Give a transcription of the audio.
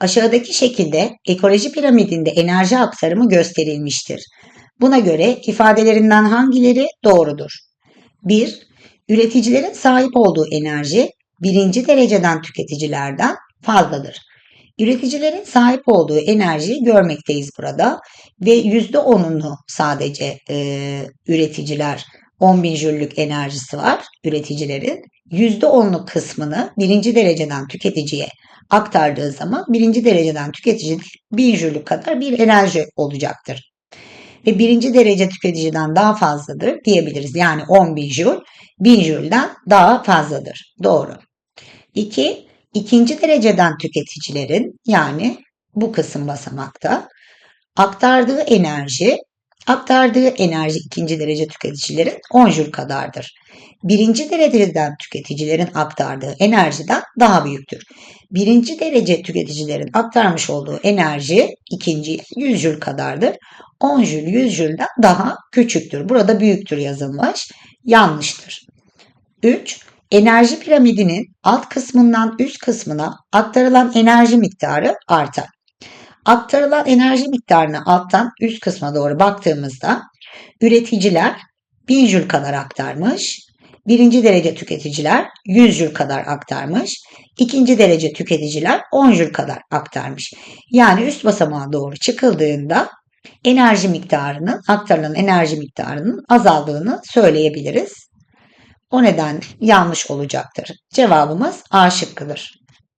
Aşağıdaki şekilde ekoloji piramidinde enerji aktarımı gösterilmiştir. Buna göre ifadelerinden hangileri doğrudur? 1. Üreticilerin sahip olduğu enerji birinci dereceden tüketicilerden fazladır. Üreticilerin sahip olduğu enerjiyi görmekteyiz burada ve %10'unu sadece e, üreticiler 10 bin jüllük enerjisi var üreticilerin. %10'luk kısmını birinci dereceden tüketiciye aktardığı zaman birinci dereceden tüketicinin 1000 jüllük kadar bir enerji olacaktır. Ve birinci derece tüketiciden daha fazladır diyebiliriz. Yani 10 bin jül 1000 jülden daha fazladır. Doğru. 2. İkinci dereceden tüketicilerin yani bu kısım basamakta aktardığı enerji aktardığı enerji ikinci derece tüketicilerin 10 jül kadardır. Birinci dereceden tüketicilerin aktardığı enerjiden daha büyüktür. Birinci derece tüketicilerin aktarmış olduğu enerji ikinci 100 jül kadardır. 10 jül 100 jülden daha küçüktür. Burada büyüktür yazılmış. Yanlıştır. 3. Enerji piramidinin alt kısmından üst kısmına aktarılan enerji miktarı artar. Aktarılan enerji miktarını alttan üst kısma doğru baktığımızda üreticiler 1000 jül kadar aktarmış. Birinci derece tüketiciler 100 jül kadar aktarmış. İkinci derece tüketiciler 10 jül kadar aktarmış. Yani üst basamağa doğru çıkıldığında enerji miktarının, aktarılan enerji miktarının azaldığını söyleyebiliriz. O nedenle yanlış olacaktır. Cevabımız A şıkkıdır.